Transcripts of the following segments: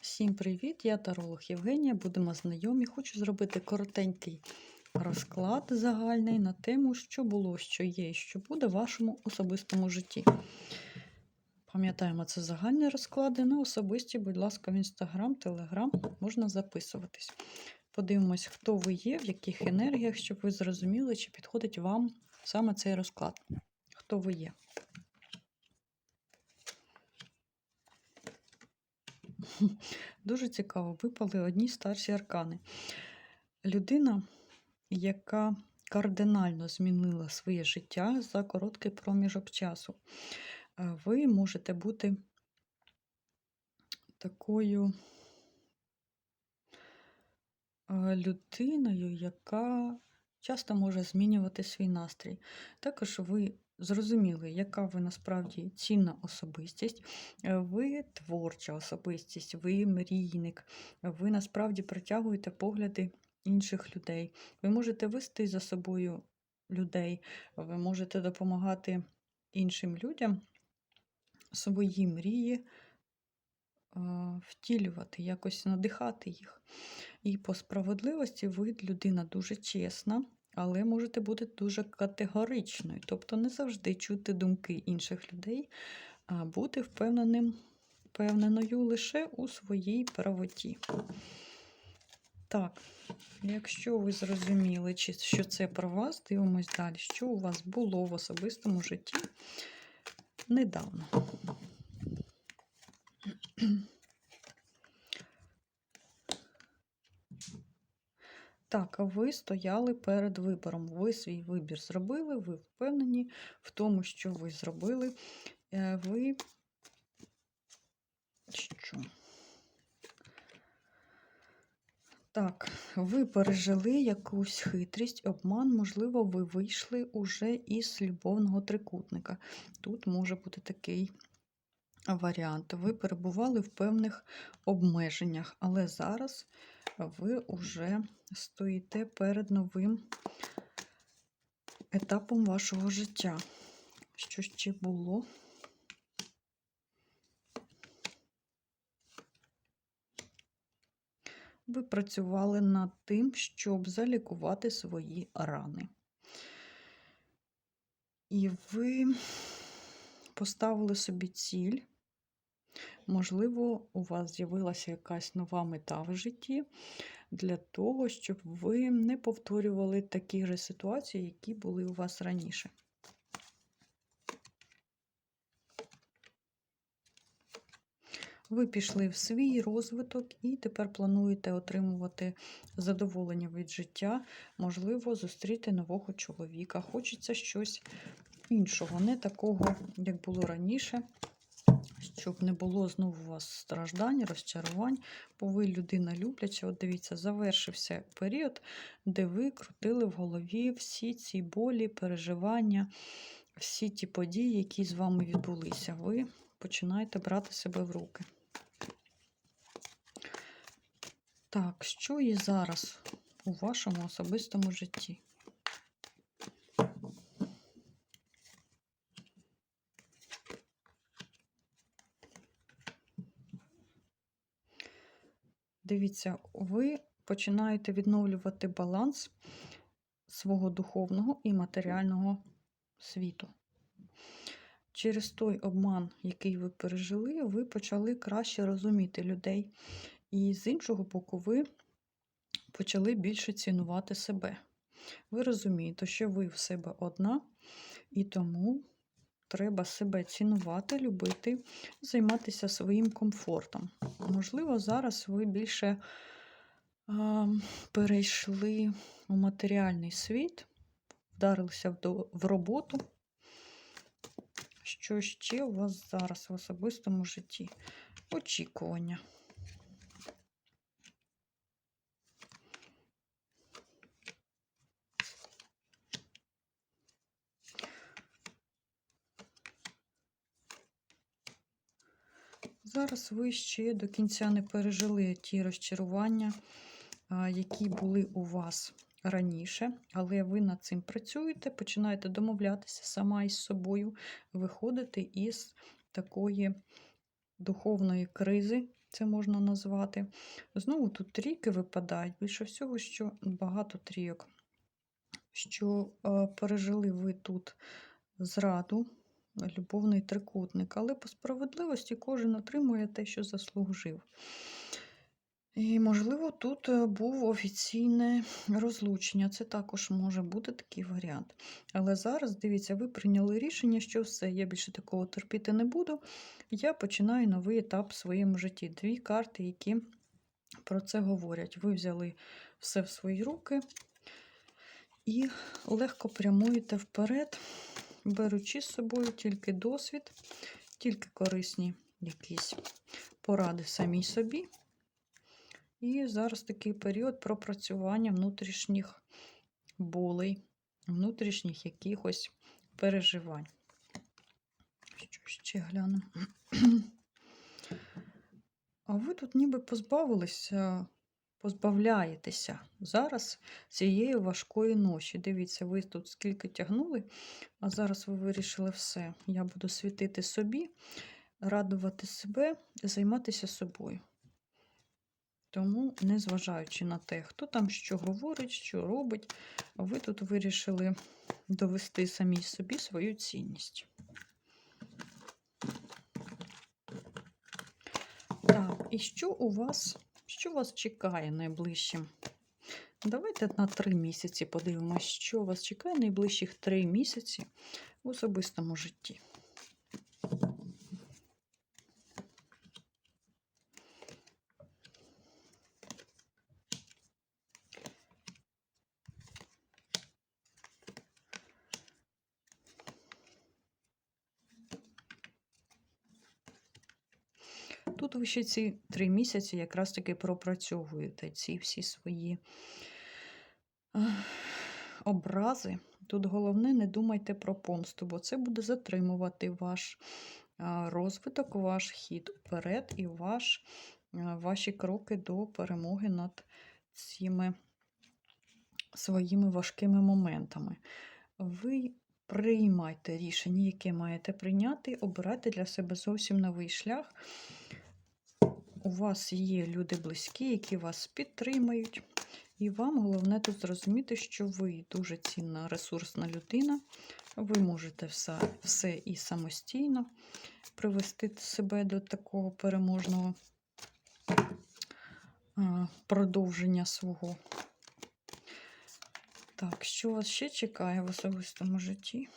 Всім привіт! Я таролог Євгенія. Будемо знайомі. Хочу зробити коротенький розклад загальний на тему, що було, що є і що буде в вашому особистому житті. Пам'ятаємо, це загальні розклади. На особисті, будь ласка, в інстаграм, телеграм можна записуватись. Подивимось, хто ви є, в яких енергіях, щоб ви зрозуміли, чи підходить вам саме цей розклад. Хто ви є. Дуже цікаво, випали одні старші аркани. Людина, яка кардинально змінила своє життя за короткий проміжок часу. Е, Ви можете бути такою е, людиною, яка часто може змінювати свій настрій. Також ви зрозуміли, яка ви насправді цінна особистість, Е, ви творча особистість, ви мрійник, ви насправді притягуєте погляди інших людей. Ви можете вести за собою людей, ви можете допомагати іншим людям свої мрії е, втілювати, якось надихати їх. І по справедливості ви людина дуже чесна, але можете бути дуже категоричною, тобто не завжди чути думки інших людей, а бути впевненим, впевненою лише у своїй правоті. Так, якщо ви зрозуміли, що це про вас, дивимось далі, що у вас було в особистому житті недавно. Так, ви стояли перед вибором. Ви свій вибір зробили, ви впевнені в тому, що ви зробили. Е, Ви що? Так, ви пережили якусь хитрість, обман, можливо, ви вийшли уже із любовного трикутника. Тут може бути такий варіант. Ви перебували в певних обмеженнях, але зараз ви вже стоїте перед новим етапом вашого життя. Що ще було? Ви працювали над тим, щоб залікувати свої рани. І ви поставили собі ціль. Можливо, у вас з'явилася якась нова мета в житті для того, щоб ви не повторювали такі ж ситуації, які були у вас раніше. Ви пішли в свій розвиток і тепер плануєте отримувати задоволення від життя, можливо, зустріти нового чоловіка. Хочеться щось іншого, не такого, як було раніше, щоб не було знову у вас страждань, розчарувань, бо ви людина любляча. От дивіться, завершився період, де ви крутили в голові всі ці болі, переживання, всі ті події, які з вами відбулися. Ви починаєте брати себе в руки. Так, що є зараз у вашому особистому житті? Дивіться, ви починаєте відновлювати баланс свого духовного і матеріального світу. Через той обман, який ви пережили, ви почали краще розуміти людей. І з іншого боку, ви почали більше цінувати себе. Ви розумієте, що ви в себе одна, і тому треба себе цінувати, любити, займатися своїм комфортом. Можливо, зараз ви більше а, перейшли у матеріальний світ, вдарилися в, в роботу. Що ще у вас зараз в особистому житті? Очікування. Зараз ви ще до кінця не пережили ті розчарування, які були у вас раніше, але ви над цим працюєте, починаєте домовлятися сама із собою, виходити із такої духовної кризи, це можна назвати. Знову тут трійки випадають. Більше всього, що багато трійок, що е, пережили ви тут зраду, любовний трикутник, але по справедливості кожен отримує те, що заслужив. І, можливо, тут е, був офіційне розлучення. Це також може бути такий варіант. Але зараз, дивіться, ви прийняли рішення, що все, я більше такого терпіти не буду. Я починаю новий етап в своєму житті. Дві карти, які про це говорять. Ви взяли все в свої руки і легко прямуєте вперед, беручи з собою тільки досвід, тільки корисні якісь поради самій собі. І зараз такий період пропрацювання внутрішніх болей, внутрішніх якихось переживань. Що ще гляну? А ви тут ніби позбавилися, позбавляєтеся зараз цієї важкої ночі. Дивіться, ви тут скільки тягнули, а зараз ви вирішили все. Я буду світити собі, радувати себе, займатися собою. Тому, незважаючи на те, хто там що говорить, що робить, ви тут вирішили довести самій собі свою цінність. Так, і що у вас, що вас чекає найближчим? Давайте на три місяці подивимося, що вас чекає найближчих три місяці в особистому житті. Тут ви ще ці три місяці якраз таки пропрацьовуєте ці всі свої образи. Тут головне, не думайте про помсту, бо це буде затримувати ваш розвиток, ваш хід вперед і ваш, ваші кроки до перемоги над цими своїми важкими моментами. Ви приймайте рішення, яке маєте прийняти, обирайте для себе зовсім новий шлях. У вас є люди близькі, які вас підтримають. І вам головне тут зрозуміти, що ви дуже цінна ресурсна людина. Ви можете все, все і самостійно привести себе до такого переможного продовження свого. Так, що вас ще чекає в особистому житті?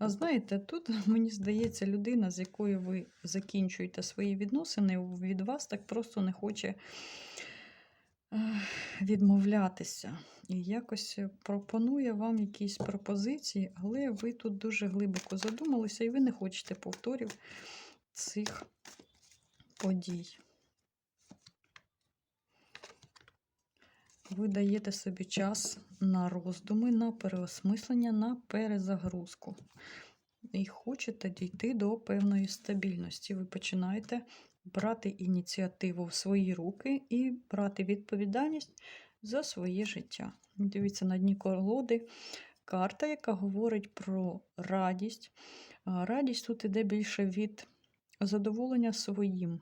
А знаєте, тут, мені здається, людина, з якою ви закінчуєте свої відносини, від вас так просто не хоче відмовлятися. І якось пропонує вам якісь пропозиції, але ви тут дуже глибоко задумалися, і ви не хочете повторів цих подій. Ви даєте собі час на роздуми, на переосмислення, на перезагрузку. І хочете дійти до певної стабільності. Ви починаєте брати ініціативу в свої руки і брати відповідальність за своє життя. Дивіться, на дні колоди карта, яка говорить про радість. Радість тут іде більше від задоволення своїм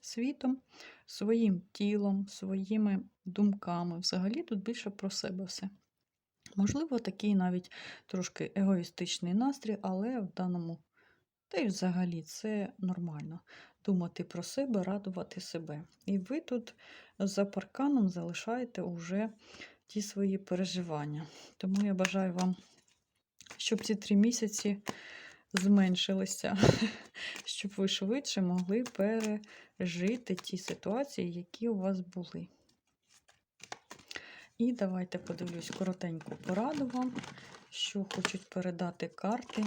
світом, своїм тілом, своїми думками. Взагалі тут більше про себе все. Можливо, такий навіть трошки егоїстичний настрій, але в даному, та й взагалі це нормально. Думати про себе, радувати себе. І ви тут за парканом залишаєте уже ті свої переживання. Тому я бажаю вам, щоб ці три місяці зменшилися, щоб ви швидше могли пережити ті ситуації, які у вас були. І давайте подивлюсь коротеньку пораду вам, що хочуть передати карти.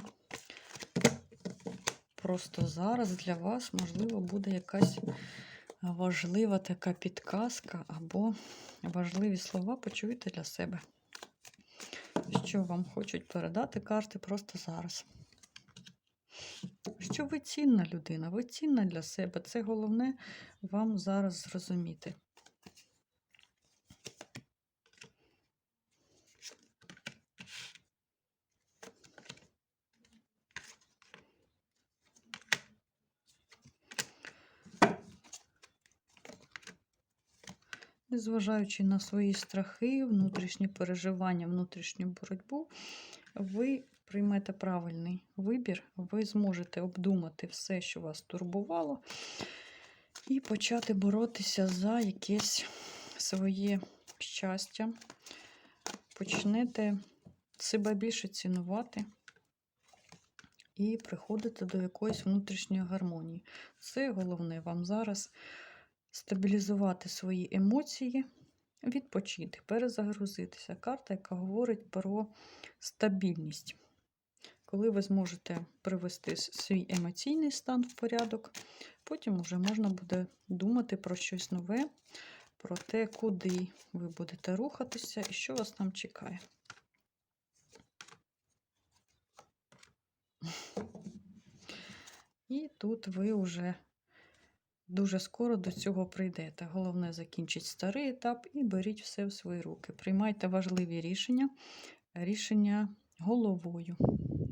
Просто зараз для вас, можливо, буде якась важлива така підказка або важливі слова почуєте для себе. Що вам хочуть передати карти просто зараз. що ви цінна людина, ви цінна для себе. Це головне вам зараз зрозуміти. Незважаючи на свої страхи, внутрішні переживання, внутрішню боротьбу, ви приймете правильний вибір, ви зможете обдумати все, що вас турбувало, і почати боротися за якесь своє щастя. Почнете себе більше цінувати і приходити до якоїсь внутрішньої гармонії. Це головне вам зараз стабілізувати свої емоції, відпочити, перезагрузитися. Карта, яка говорить про стабільність. Коли ви зможете привести свій емоційний стан в порядок, потім вже можна буде думати про щось нове, про те, куди ви будете рухатися і що вас там чекає. І тут ви вже дуже скоро до цього прийдете. Головне, закінчіть старий етап і беріть все в свої руки. Приймайте важливі рішення, рішення головою.